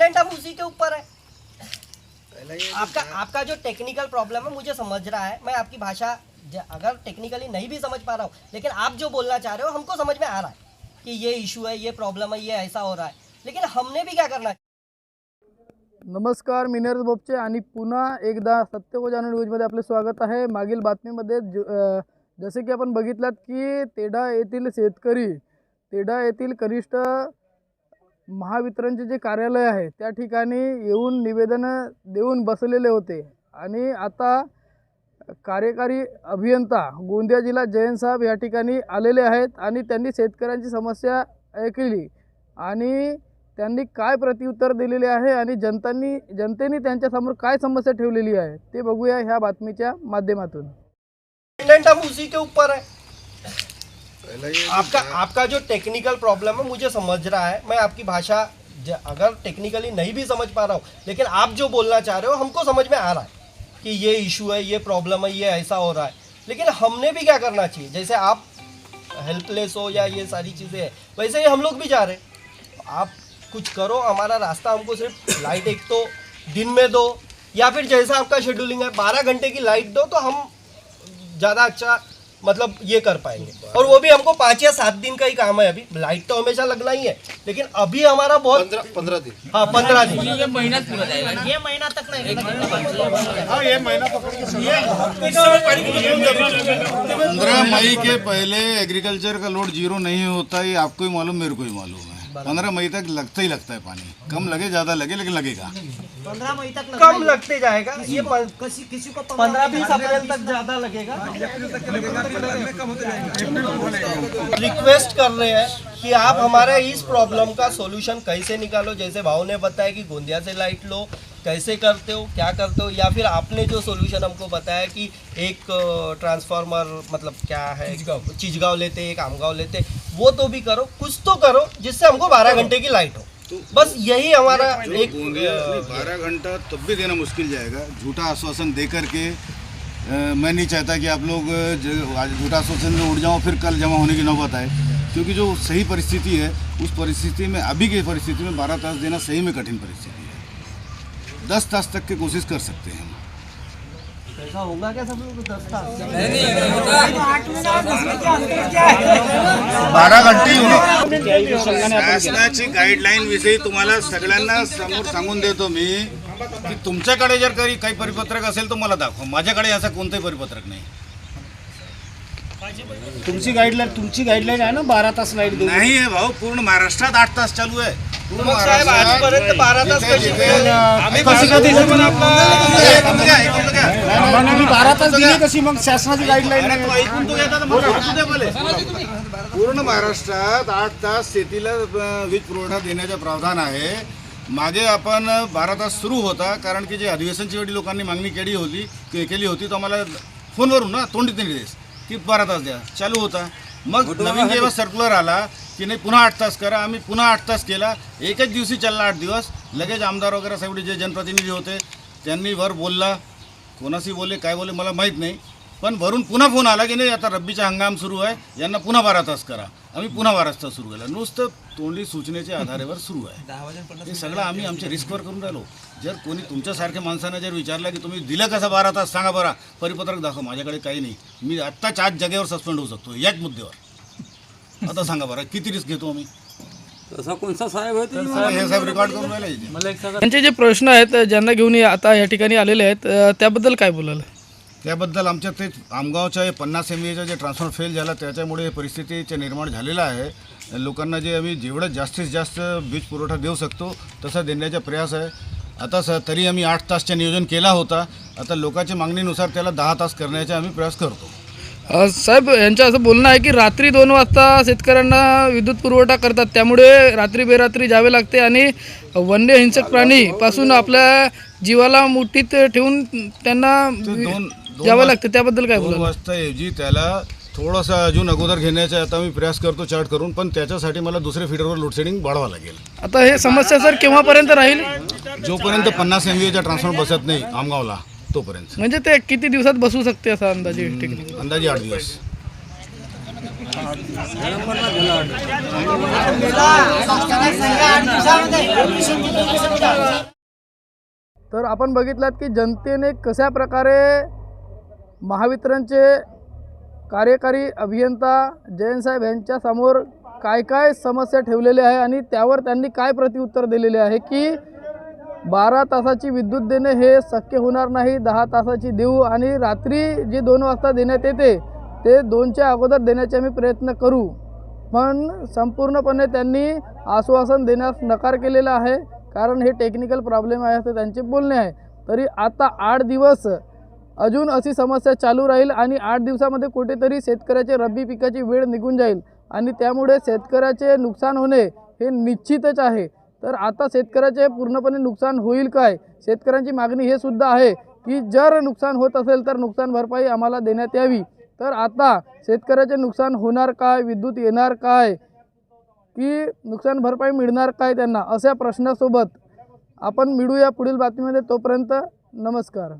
Dependent हम उसी के ऊपर है। आपका आपका जो टेक्निकल प्रॉब्लम है मुझे समझ रहा है। मैं आपकी भाषा अगर टेक्निकली नहीं भी समझ पा रहा हूँ लेकिन आप जो बोलना चाह रहे हो हमको समझ में आ रहा है कि ये इशू है ये प्रॉब्लम है ये ऐसा हो रहा है। लेकिन हमने भी क्या करना है? नमस्कार मी नीरज बोपचे आणि पुन्हा एकदा सत्य व जाणून न्यूजमध्ये आपले स्वागत आहे. मागील बातमीमध्ये जसे की आपण बघितलात की तेढा येथील शेतकरी तेढा येथील कनिष्ठ महावितरणचे जे कार्यालय आहे त्या ठिकाणी येऊन निवेदन देऊन बसलेले होते. आणि आता कार्यकारी अभियंता गोंदिया जिल्हा जयंत साहेब या ठिकाणी आलेले आहेत आणि त्यांनी शेतकऱ्यांची समस्या ऐकली. आणि त्यांनी काय प्रत्युत्तर दिलेले आहे आणि जनतांनी जनतेने त्यांच्यासमोर काय समस्या ठेवलेली आहे ते बघूया ह्या बातमीच्या माध्यमातून. डिपेंडेंट उसी के ऊपर है आपका आपका जो टेक्निकल प्रॉब्लम है मुझे समझ रहा है। मैं आपकी भाषा अगर टेक्निकली नहीं भी समझ पा रहा हूँ लेकिन आप जो बोलना चाह रहे हो हमको समझ में आ रहा है कि ये इशू है ये प्रॉब्लम है ये ऐसा हो रहा है। लेकिन हमने भी क्या करना चाहिए? जैसे आप हेल्पलेस हो या ये सारी चीज़ें हैं वैसे ही हम लोग भी जा रहे हैं। आप कुछ करो हमारा रास्ता हमको सिर्फ़ लाइट एक तो दिन में दो या फिर जैसा आपका शेड्यूलिंग है बारह घंटे की लाइट दो तो हम ज़्यादा अच्छा मतलब ये कर पाएँगे। और वो भी हमको पाँच या सात दिन का ही काम है अभी। लाइट तो हमेशा लगना ही है लेकिन अभी हमारा बहुत पंद्रह दिन। हाँ पंद्रह दिन। ये महीना पूरा जाएगा। ये महीना तक नहीं पंद्रह मई के पहले एग्रीकल्चर का लोड ज़ीरो नहीं होता ये आपको ही मालूम मेरे को ही मालूम है। पंद्रह मई तक लगता ही लगता है पानी। कम लगे ज़्यादा लगे लेकिन लगेगा। पंद्रह मई तक कम लगते जाएगा। ये किसी किसी को पंद्रह बीस अप्रैल तक ज़्यादा लगेगा। रिक्वेस्ट कर रहे हैं कि आप हमारे इस प्रॉब्लम का सॉल्यूशन कैसे निकालो? जैसे भाव ने बताया कि गोंदिया से लाइट लो कैसे करते हो क्या करते हो? या फिर आपने जो सॉल्यूशन हमको बताया कि एक ट्रांसफार्मर मतलब क्या है? चिचगांव लेते एक आमगांव लेते वो तो भी करो कुछ तो करो जिससे हमको बारह घंटे की लाइट हो। बस यही हमारा एक बारह घंटा तब भी देना मुश्किल जाएगा। झूठा आश्वासन दे करके आ, मैं नहीं चाहता कि आप लोग आज झूठा आश्वासन में उड़ जाओ फिर कल जमा होने की नौबत आए। क्योंकि जो सही परिस्थिति है उस परिस्थिति में अभी की परिस्थिति में बारह तास देना सही में कठिन परिस्थिति है। दस तास तक की कोशिश कर सकते हैं ऐसा होगा क्या सब लोग दस तास बारा घंटे शासनाची गाईडलाईन विषयी तुम्हाला सगळ्यांना समोर सांगून देतो मी की तुमच्याकडे जर काही काही परिपत्रक असेल तर मला दाखवा माझ्याकडे असं कोणतंही परिपत्रक नाही तुमची गाईडलाईन तुमची गाईडलाईन आहे ना बारा तास लाइट नाही आहे भाऊ पूर्ण महाराष्ट्रात आठ तास चालू आहे पूर्ण आजपर्यंत बारा तास कशी आम्ही तुम्ही बारा तास दिली कशी मग शासनाची गाईडलाईन तू ऐकून तू घेता. पूर्ण महाराष्ट्रात आठ तास शेतीला वीज पुरवठा देण्याचा प्रावधान आहे. मागे आपण बारा तास सुरू होता कारण की जे अधिवेशनची वेळी लोकांनी मागणी केली होती के- केली होती तर आम्हाला फोनवरून ना तोंडीत निर्देश की बारा तास द्या चालू होता. मग नवीन जेव्हा सर्क्युलर आला की नाही पुन्हा आठ तास करा आम्ही पुन्हा आठ तास केला. एकच दिवशी चालला आठ दिवस. लगेच आमदार वगैरे सगळे जे जनप्रतिनिधी होते त्यांनी वर बोलला. कोणाशी बोलले काय बोलले मला माहीत नाही. पण भरून पुन्हा फोन आला की नाही आता रब्बीचा हंगाम सुरू आहे यांना पुन्हा बारा तास करा. आम्ही पुन्हा बारा तास सुरू केला. नुसतं तोंडी सूचनेच्या आधारावर सुरू आहे. हे सगळं आम्ही आमच्या रिस्कवर करून राहिलो. जर कोणी तुमच्यासारख्या माणसानं जर विचारलं की तुम्ही दिलं कसं बारा तास सांगा बरा. परिपत्रक दाखव माझ्याकडे काही नाही. मी आत्ताच आज जागेवर सस्पेंड होऊ शकतो याच मुद्द्यावर. आता सांगा बरं किती रिस्क घेतो आम्ही? तसा कोणता साहेब आहे ते हे साहेब रेकॉर्ड करून राहिले इथे. त्यांचे जे प्रश्न आहेत ज्यांना घेऊन हे आता या ठिकाणी आलेले आहेत अ, त्याबद्दल काय बोलाल? त्याबद्दल आमच्या ते आमगावच्या हे पन्नास एम एचा जे ट्रान्सफर फेल झाला त्याच्यामुळे हे परिस्थितीचे निर्माण झालेलं आहे. लोकांना जे आम्ही जेवढं जास्तीत जास्त वीज पुरवठा देऊ शकतो तसा देण्याचा प्रयास आहे. आता स तरी आम्ही आठ तासचं नियोजन केला होता. आता लोकांच्या मागणीनुसार त्याला दहा तास करण्याचा आम्ही प्रयास करतो. साहेब यांचं असं बोलणं आहे की रात्री दोन वाजता शेतकऱ्यांना विद्युत पुरवठा करतात. त्यामुळे रात्री बेरात्री जावे लागते आणि वन्य हिंसक प्राणी पासून आपल्या जीवाला मुठीत ठेवून त्यांना ते दोन दोन जावं वाज- लागतं. त्याबद्दल काय दोन बोलाल? वाजता ऐवजी त्याला थोडंसं अजून अगोदर घेण्याचा आता मी प्रयास करतो चार्ट करून पण त्याच्यासाठी मला दुसऱ्या फीडरवर लोडशेडिंग वाढवा लागेल. आता हे समस्या सर केव्हापर्यंत राहील? जोपर्यंत पन्नास एम चा ट्रान्सफॉर्मर बसत नाही आमगावला तोपर्यंत. म्हणजे ते किती दिवसात बसू शकते असा अंदाजे टेक्निक अंदाजे आठ दिवस. तर आपण बघितलात की जनतेने कशा प्रकारे महावितरणचे कार्यकारी अभियंता जयंतसाहेब यांच्या समोर काय काय समस्या ठेवलेल्या आहे आणि त्यावर त्यांनी काय प्रतिउत्तर दिलेले आहे की बारा तासाची विद्युत देणे हे शक्य होणार नाही. दहा तासाची देऊ आणि रात्री जे दोन वाजता देण्यात येते ते दोनच्या अगोदर देण्याचे आम्ही प्रयत्न करू. पण संपूर्णपणे त्यांनी आश्वासन देण्यास नकार केलेला आहे. कारण हे टेक्निकल प्रॉब्लेम आहे असं त्यांचे बोलणे आहे. तरी आता आठ दिवस अजून अशी समस्या चालू राहील आणि आठ दिवसामध्ये कुठेतरी शेतकऱ्याचे रब्बी पिकाची वेळ निघून जाईल आणि त्यामुळे शेतकऱ्याचे नुकसान होणे हे निश्चितच आहे. तर आता शेतकऱ्याचे पूर्णपणे नुकसान होईल काय? शेतकऱ्यांची मागणी हे सुद्धा आहे की जर नुकसान होत असेल तर नुकसान भरपाई आम्हाला देण्यात यावी. तर आता शेतकऱ्याचे नुकसान होणार काय? विद्युत येणार काय? की नुकसान भरपाई मिळणार काय त्यांना? अशा प्रश्नासोबत आपण मिळूया पुढील बातमीमध्ये. तोपर्यंत नमस्कार.